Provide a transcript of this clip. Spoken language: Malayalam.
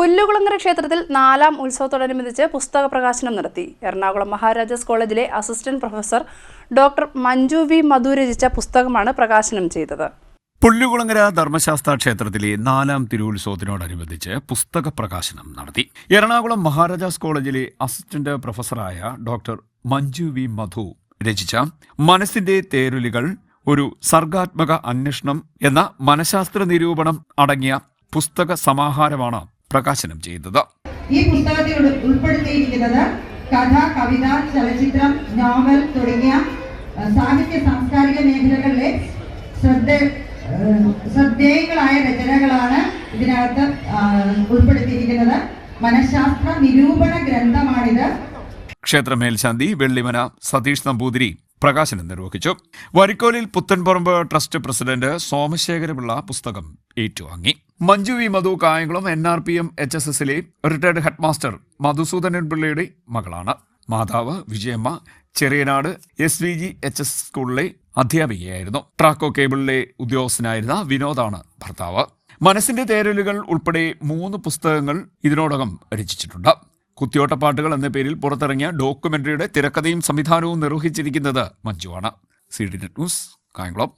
പുല്ലുകുളങ്ങര ക്ഷേത്രത്തിൽ നാലാം ഉത്സവത്തോടനുബന്ധിച്ച് പുസ്തക പ്രകാശനം നടത്തി. എറണാകുളം മഹാരാജാസ് കോളേജിലെ assistant professor doctor Manju V Madhu രചിച്ച പുസ്തകമാണ് പ്രകാശനം ചെയ്തത്. പുല്ലുകുളങ്ങര ധർമ്മശാസ്ത്ര ക്ഷേത്രത്തിലെ നാലാം തിരുവുത്സവത്തിനോടനുബന്ധിച്ച് പുസ്തക പ്രകാശനം നടത്തി. എറണാകുളം മഹാരാജാസ് കോളേജിലെ അസിസ്റ്റന്റ് പ്രൊഫസറായ ഡോക്ടർ മഞ്ജു വി മധു രചിച്ച മനസ്സിന്റെ തേരുലികൾ ഒരു സർഗാത്മക അന്വേഷണം എന്ന മനഃശാസ്ത്ര നിരൂപണം അടങ്ങിയ പുസ്തക സമാഹാരമാണ് പ്രകാശനം ചെയ്തത്. ഈ പുസ്തകത്തിൽ ഉൾ- ഉൾപ്പെടുത്തിയിരിക്കുന്നത് കഥ കവിത ചലച്ചിത്രം നോവൽ തുടങ്ങിയ സാഹിത്യ സാംസ്കാരിക മേഖലകളിലെ ശ്രദ്ധ ശ്രദ്ധേയങ്ങളായ രചനകളാണ് ഇതിനകത്ത് ഉൾപ്പെടുത്തിയിരിക്കുന്നത്. മനഃശാസ്ത്ര നിരൂപണ ഗ്രന്ഥമാണിത്. ക്ഷേത്ര മേൽശാന്തി വെള്ളിമന സതീഷ് നമ്പൂതിരി പ്രകാശനം നിർവഹിച്ചു. വരിക്കോലിൽ പുത്തൻപറമ്പ് ട്രസ്റ്റ് പ്രസിഡന്റ് സോമശേഖരപിള്ള പുസ്തകം ഏറ്റുവാങ്ങി. Manju V. Madhu Kayamkulam N R P M H S എസിലെ റിട്ടയർഡ് ഹെഡ്മാസ്റ്റർ മധുസൂദനൻ പിള്ളയുടെ മകളാണ്. മാതാവ് Vijayamma Cheriyanad S V G H S സ്കൂളിലെ അധ്യാപികയായിരുന്നു. ട്രാക്കോ കേബിളിലെ ഉദ്യോഗസ്ഥനായിരുന്ന വിനോദാണ് ഭർത്താവ്. മനസ്സിന്റെ തേരലുകൾ ഉൾപ്പെടെ മൂന്ന് പുസ്തകങ്ങൾ ഇതിനോടകം രചിച്ചിട്ടുണ്ട്. കുത്തിയോട്ടപ്പാട്ടുകൾ എന്ന പേരിൽ പുറത്തിറങ്ങിയ ഡോക്യുമെന്ററിയുടെ തിരക്കഥയും സംവിധാനവും നിർവഹിച്ചിരിക്കുന്നത് മഞ്ജുവാണ്. C D net news Kayamkulam.